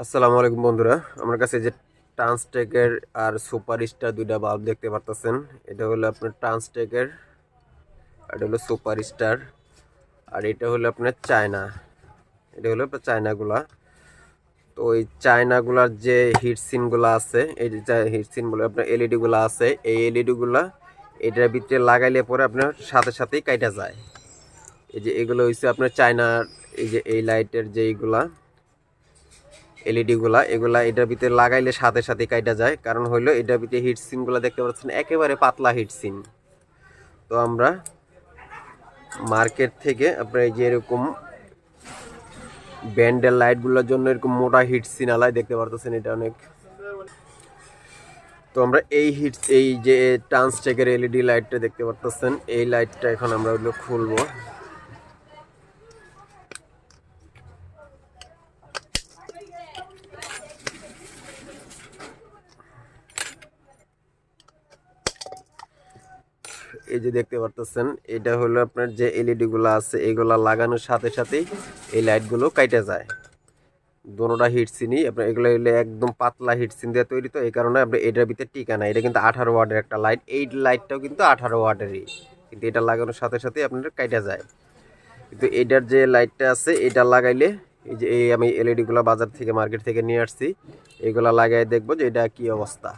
আসসালামু আলাইকুম বন্ধুরা, আমার কাছে যে ট্রান্সটেকের আর সুপার স্টার দুইটা বাল্ব দেখতে পারতেছেন। এটা হলো আপনার ট্রান্সটেকের এটা হলো সুপার স্টার আর এটা হলো আপনার চায়না এটা হলো চায়নাগুলা তো ওই চায়নাগুলার যে হিট সিনগুলো আছে, এই যে হিট সিনগুলো আপনার এলইডিগুলো আছে, এই এলইডিগুলা এটার ভিতরে লাগাইলে পরে আপনার সাথে সাথেই কাইটা যায়। এই যে এগুলো হচ্ছে আপনার চায়নার এই যে এই লাইটের যে এইগুলা এলইডি গুলা এগুলা এটার ভিতরে লাগাইলে সাথে সাথে কাইটা যায়। কারণ হইল এটার ভিতরে হিট সিনগুলা দেখতে পাচ্ছেন, একেবারে পাতলা হিট সিন তো আমরা মার্কেট থেকে আপনার এই যে এরকম ব্যান্ডের লাইটগুলোর জন্য এরকম মোটা হিট সিন আলাই দেখতে পারতেছেন, এটা অনেক। তো আমরা এই হিট এই যে ট্রান্সটেকের এলইডি লাইটটা দেখতে পারতেছেন, এই লাইটটা এখন আমরা ওগুলো খুলবো। এই যে দেখতে পারতেছেন, এটা হলো আপনার যে এলইডি গুলো আছে, এগুলা লাগানোর সাথে সাথেই এই লাইটগুলো কাইটে যায়। দোনোটা হিটসিনই আপনার এগুলো একদম পাতলা হিটসিন দিয়ে তৈরি তো, এই কারণে আপনার এটার ভিতরে টিকা না এটা কিন্তু আঠারো ওয়াটের একটা লাইট এই লাইটটাও কিন্তু আঠারো ওয়াটেরই। কিন্তু এটা লাগানোর সাথে সাথে আপনার কাইটে যায়। কিন্তু এটার যে লাইটটা আছে, এটা লাগাইলে এই যে এই আমি এলইডি গুলো বাজার থেকে মার্কেট থেকে নিয়ে আসছি, এগুলা লাগাই দেখব যে এটা কি অবস্থা।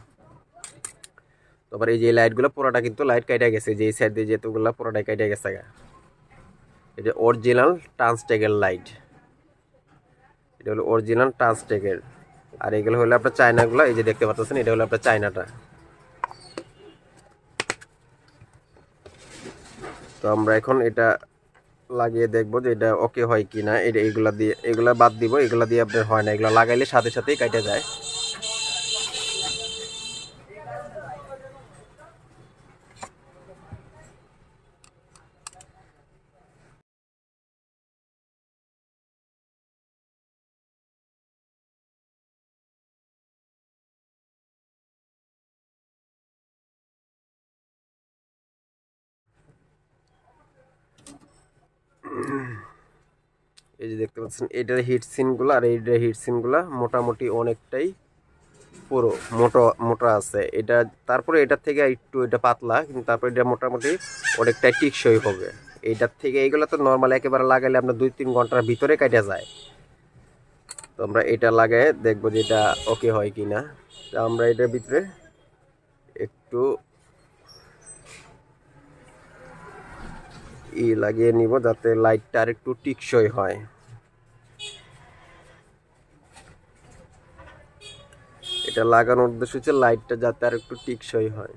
তারপর এই যে লাইটগুলো পুরোটা কিন্তু লাইট কাইটা গেছে যে সাইড দিয়ে যেতগুলো পুরোটাই কাইটা গেছে এটা অরিজিনাল ট্রান্সটেকের লাইট এটা হলো অরিজিনাল ট্রান্সটেকের আর এগুলো হলো আপনার চায়নাগুলো, এই যে দেখতে পাচ্ছেন, এটা হলো আপনার চায়নাটা। তো আমরা এখন এটা লাগিয়ে দেখব যে এটা ওকে হয় কি না এটা এগুলা দিয়ে, এগুলা বাদ দিব, এগুলা দিয়ে আপনার হয় না। এগুলো লাগাইলে সাথে সাথেই কাটে যায়। এই যে দেখতে পাচ্ছেন, এটার হিট সিনগুলো আর এইটার হিট সিনগুলো মোটামুটি অনেকটাই পুরো মোটো, মোটা আছে। এটা তারপরে এটার থেকে একটু এটা পাতলা, কিন্তু তারপরে এটা মোটামুটি অনেকটাই টিকসই হবে। এইটার থেকে এইগুলো তো নর্মাল একেবারে লাগাইলে আপনার দুই তিন ঘণ্টার ভিতরে কেটে যায়। তো আমরা এটা লাগাই দেখব যে এটা ওকে হয় কি না তো আমরা এটার ভিতরে একটু ই লাগিয়ে নিব যাতে লাইটটা আর একটু টিকসই হয়। এটা লাগানোর উদ্দেশ্য হচ্ছে লাইটটা যাতে আর একটু টিকসই হয়।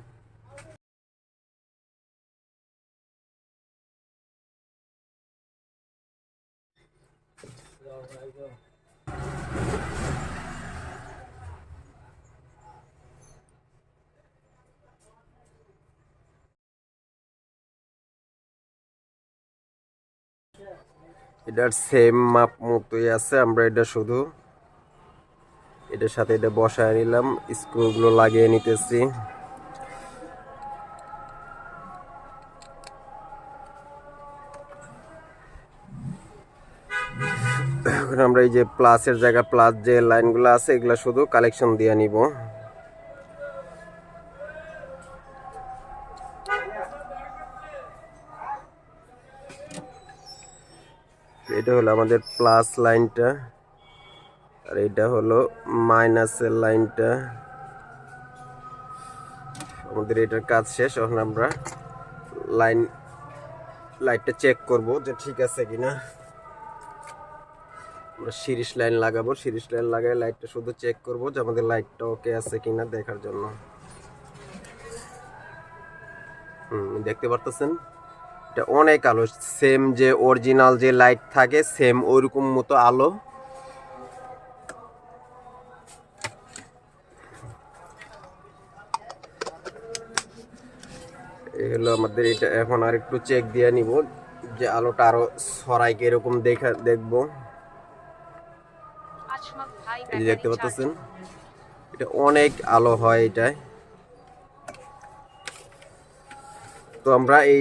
এটার সেম মাপ মতোই আছে, আমরা এটা শুধু এটার সাথে এটা বসায় নিলাম, স্ক্রুগুলো লাগিয়ে নিতেছি। এখন আমরা এই যে প্লাসের জায়গা প্লাস যে লাইনগুলো আছে, এগুলো শুধু কালেকশন দিয়ে নিব। এটা হলো আমাদের প্লাস লাইনটা আর এটা হলো মাইনাসের লাইনটা আমাদের এটার কাজ শেষ, এখন আমরা লাইন লাইটটা চেক করব যে ঠিক আছে কিনা। আমরা সিরিজ লাইন লাগাবো। সিরিজ লাইন লাগাই লাইটটা শুধু চেক করব যে আমাদের লাইটটা ওকে আছে কিনা দেখার জন্য। হুম, দেখতে পারতেছেন? এটা অনেক আলো সেম যে অরিজিনাল যে লাইট থাকে সেম ওইরকম মতো আলো। এগুলো আমাদের এটা, এখন আর একটু চেক দিয়ে নিব যে আলোটা আরও সরাই এরকম দেখা, দেখব। দেখতে পাচ্ছেন এটা অনেক আলো হয় এটায়। তো আমরা এই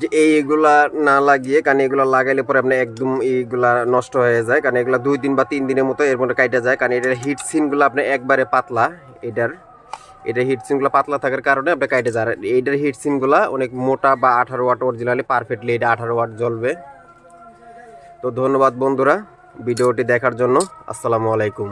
যে এইগুলা না লাগিয়ে, কারণ এগুলা লাগাইলে পরে আপনার একদম এইগুলা নষ্ট হয়ে যায়। কারণ এগুলা দুই দিন বা তিন দিনের মতো এর মধ্যে কাইটা যায়। কারণ এটার হিট সিনগুলো আপনার একবারে পাতলা, এটার এটা হিট সিনগুলো পাতলা থাকার কারণে আপনার কাইটে যায়। আর এইটার হিট সিনগুলো অনেক মোটা বা আঠারো ওয়াট অরিজিনালি পারফেক্টলি এটা আঠারো ওয়াট জ্বলবে। তো ধন্যবাদ বন্ধুরা, ভিডিওটি দেখার জন্য। আসসালামু আলাইকুম।